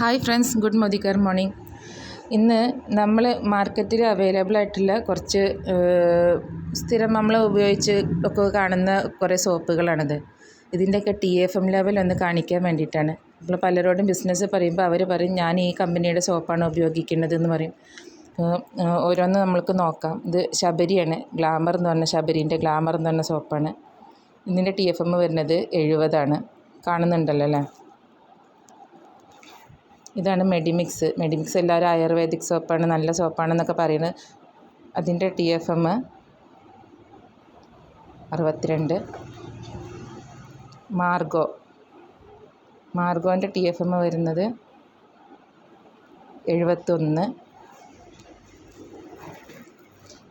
Hi friends good മോദിക്കർ morning. ഇന്ന് നമ്മൾ മാർക്കറ്റിൽ അവൈലബിൾ ആയിട്ടുള്ള കുറച്ച് സ്ഥിരം നമ്മൾ ഉപയോഗിച്ച് ഒക്കെ കാണുന്ന കുറേ സോപ്പുകളാണിത്. ഇതിന്റെയൊക്കെ ടി എഫ് എം ലെവൽ ഒന്ന് കാണിക്കാൻ വേണ്ടിയിട്ടാണ്. നമ്മൾ പലരോടും ബിസിനസ് പറയുമ്പോൾ അവർ പറയും ഞാൻ ഈ കമ്പനിയുടെ സോപ്പാണ് ഉപയോഗിക്കുന്നത് എന്ന് പറയും ഓരോന്ന് നമ്മൾക്ക് നോക്കാം. ഇത് ശബരിയാണ് ഗ്ലാമർ എന്ന് പറഞ്ഞ ശബരീന്റെ ഗ്ലാമർ എന്ന് പറഞ്ഞ സോപ്പാണ്. ഇതിന്റെ ടി എഫ് എം വരുന്നത് എഴുപതാണ്. കാണുന്നുണ്ടല്ലോ അല്ലേ? ഇതാണ് മെഡിമിക്സ്. മെഡിമിക്സ് എല്ലാവരും ആയുർവേദിക് സോപ്പാണ് നല്ല സോപ്പാണെന്നൊക്കെ പറയുന്നത്. അതിന്റെ ടി എഫ് എം അറുപത്തിരണ്ട്. മാർഗോ. മാർഗോന്റെ ടി എഫ് എം വരുന്നത് എഴുപത്തൊന്ന്.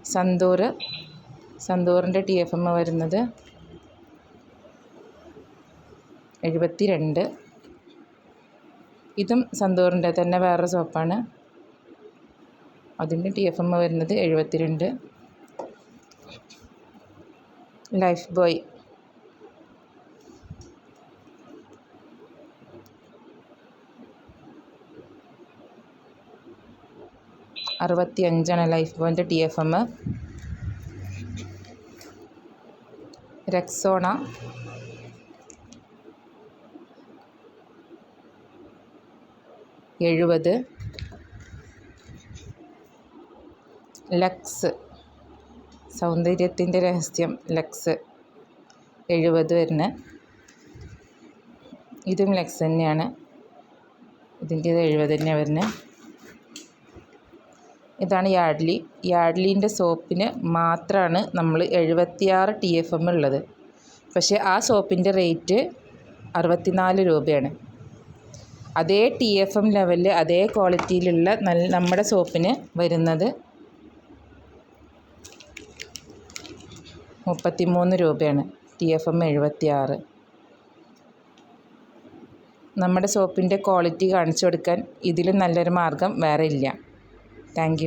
സന്തൂർ. സന്തൂറിന്റെ ടി എഫ് എം വരുന്നത് എഴുപത്തി രണ്ട് ഇതും സന്തൂറിന്റെ തന്നെ വേറൊരു സോപ്പാണ്. അതിന്റെ ടി എഫ് എം വരുന്നത് എഴുപത്തിരണ്ട്. ലൈഫ് ബോയ് അറുപത്തി അഞ്ചാണ് ലൈഫ് ബോയിന്റെ ടി എഫ് എം രക്സോണ എഴുപത്. ലക്സ്. സൗന്ദര്യത്തിന്റെ രഹസ്യം ലക്സ്. എഴുപത് വരുന്ന. ഇതും ലക്സ് തന്നെയാണ്. ഇതിന്റെ എഴുപത് തന്നെ വരുന്നത്. ഇതാണ് യാഡ്ലി. യാഡ്ലിന്റെ സോപ്പിന് മാത്രമാണ് നമ്മൾ എഴുപത്തിയാറ് ടി എഫ് എം ഉള്ളത്. പക്ഷേ ആ സോപ്പിന്റെ റേറ്റ് അറുപത്തിനാല് രൂപയാണ്. അതേ ടി എഫ് എം ലെവലിൽ അതേ ക്വാളിറ്റിയിലുള്ള നല്ല നമ്മുടെ സോപ്പിന് വരുന്നത് മുപ്പത്തിമൂന്ന് രൂപയാണ്. ടി എഫ് എം എഴുപത്തി ആറ് നമ്മുടെ സോപ്പിന്റെ ക്വാളിറ്റി കാണിച്ചു കൊടുക്കാൻ ഇതിലും നല്ലൊരു മാർഗം വേറെ ഇല്ല. താങ്ക്